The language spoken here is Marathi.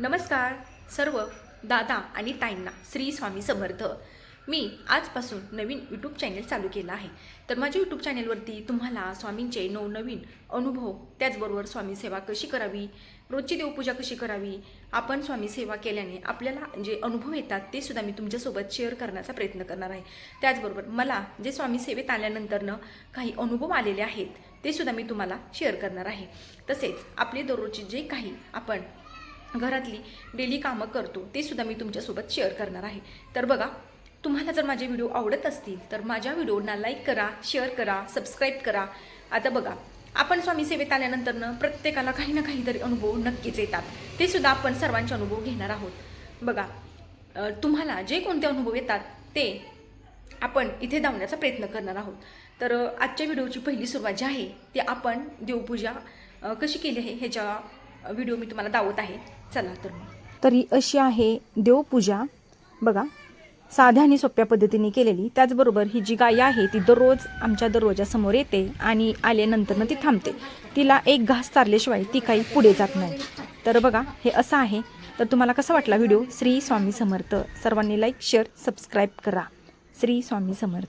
नमस्कार सर्व दादा आणि ताईंना श्री स्वामी समर्थ. मी आजपासून नवीन यूट्यूब चॅनल चालू केलं आहे. तर माझ्या यूट्यूब चॅनलवरती तुम्हाला स्वामींचे नवनवीन अनुभव त्याचबरोबर स्वामी सेवा कशी करावी रोजची देवपूजा कशी करावी आपण स्वामी सेवा केल्याने आपल्याला जे अनुभव येतात ते सुद्धा मी तुमच्यासोबत शेअर करण्याचा प्रयत्न करणार आहे. त्याचबरोबर मला जे स्वामी सेवेत आल्यानंतरनं काही अनुभव आलेले आहेत ते सुद्धा मी तुम्हाला शेअर करणार आहे. तसेच आपले दररोजचे जे काही आपण घरातली डेली कामं करतो ते सुद्धा मी तुमच्यासोबत शेअर करणार आहे. तर बघा तुम्हाला जर माझे व्हिडिओ आवडत असतील तर माझ्या व्हिडिओना लाईक करा शेअर करा सबस्क्राईब करा. आता बघा आपण स्वामी सेवेत आल्यानंतरनं प्रत्येकाला काही ना काहीतरी अनुभव नक्कीच येतात. ते सुद्धा आपण सर्वांचे अनुभव घेणार आहोत. बघा तुम्हाला जे कोणते अनुभव येतात ते आपण इथे धावण्याचा प्रयत्न करणार आहोत. तर आजच्या व्हिडिओची पहिली सुरुवात जी आहे ती आपण देवपूजा कशी केली आहे ह्याच्या व्हिडिओ मी तुम्हाला दावत आहे. चला तर मग. तरी अशी आहे देवपूजा. बघा साध्या आणि सोप्या पद्धतीने केलेली. त्याचबरोबर ही जी गाय आहे ती दररोज आमच्या दरवाजासमोर येते आणि आल्यानंतरनं ती थांबते. तिला एक घास चारल्याशिवाय ती काही पुढे जात नाही. तर बघा हे असं आहे. तर तुम्हाला कसा वाटला व्हिडिओ? श्री स्वामी समर्थ. सर्वांनी लाईक शेअर सबस्क्राईब करा. श्री स्वामी समर्थ.